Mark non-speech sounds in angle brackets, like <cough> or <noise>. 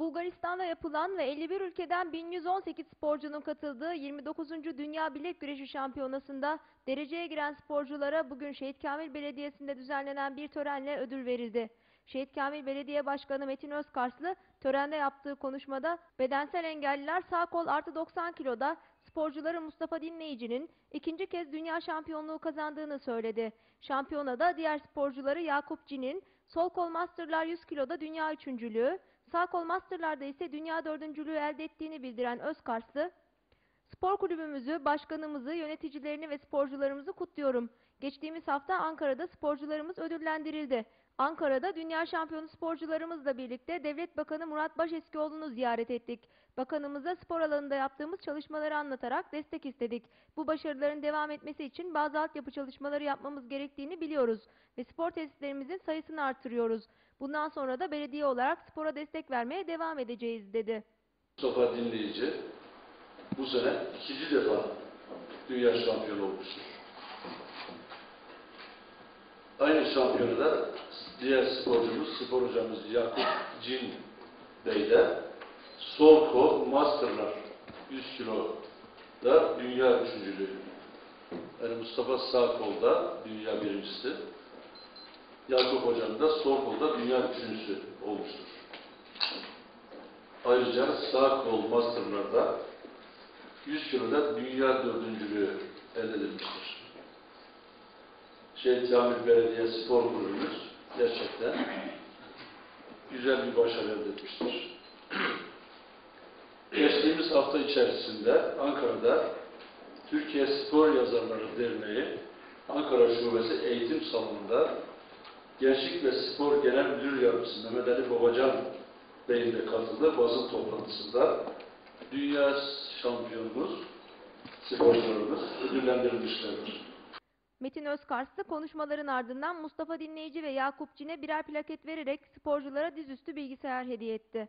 Bulgaristan'da yapılan ve 51 ülkeden 1118 sporcunun katıldığı 29. Dünya Bilek Güreşi Şampiyonası'nda dereceye giren sporculara bugün Şehit Kamil Belediyesi'nde düzenlenen bir törenle ödül verildi. Şehit Kamil Belediye Başkanı Metin Özkarslı törende yaptığı konuşmada bedensel engelliler sağ kol artı 90 kiloda sporcuları Mustafa Dinleyici'nin ikinci kez dünya şampiyonluğu kazandığını söyledi. Şampiyonada diğer sporcuları Yakup Cin'in sol kol masterlar 100 kiloda dünya üçüncülüğü, sağ kol masterlarda ise dünya dördüncülüğü elde ettiğini bildiren Özkarslı, Spor kulübümüzü, başkanımızı, yöneticilerini ve sporcularımızı kutluyorum. Geçtiğimiz hafta Ankara'da sporcularımız ödüllendirildi. Ankara'da dünya şampiyonu sporcularımızla birlikte Devlet Bakanı Murat Başeskioğlu'nu ziyaret ettik. Bakanımıza spor alanında yaptığımız çalışmaları anlatarak destek istedik. Bu başarıların devam etmesi için bazı altyapı çalışmaları yapmamız gerektiğini biliyoruz ve spor tesislerimizin sayısını artırıyoruz. Bundan sonra da belediye olarak spora destek vermeye devam edeceğiz dedi. Mustafa Dinleyici bu sene ikinci defa dünya şampiyonu olmuştur. Aynı şampiyonada diğer sporcumuz, spor hocamız Yakup Cin Bey de sol kol masterlar 100 kiloda dünya üçüncülüğü. Yani Mustafa sağ kolda dünya birincisi. Yakup hocam da sol kolda dünya üçüncüsü olmuştur. Ayrıca sağ kol masterlarda 100 kiloda dünya dördüncülüğü elde edilmiştir. Şehit Kamil Belediye Spor Kulübümüz gerçekten güzel bir başarı elde etmiştir. <clears throat> Geçtiğimiz hafta içerisinde Ankara'da Türkiye Spor Yazarları Derneği Ankara Şubesi Eğitim Salonu'nda Gençlik ve Spor Genel Müdür Yardımcısı Mehmet Ali Babacan Bey'in de katıldığı basın toplantısında dünya şampiyonumuz, sporcularımız ödüllendirilmişlerdir. Metin Özkarslı konuşmaların ardından Mustafa Dinleyici ve Yakup Cin'e birer plaket vererek sporculara dizüstü bilgisayar hediye etti.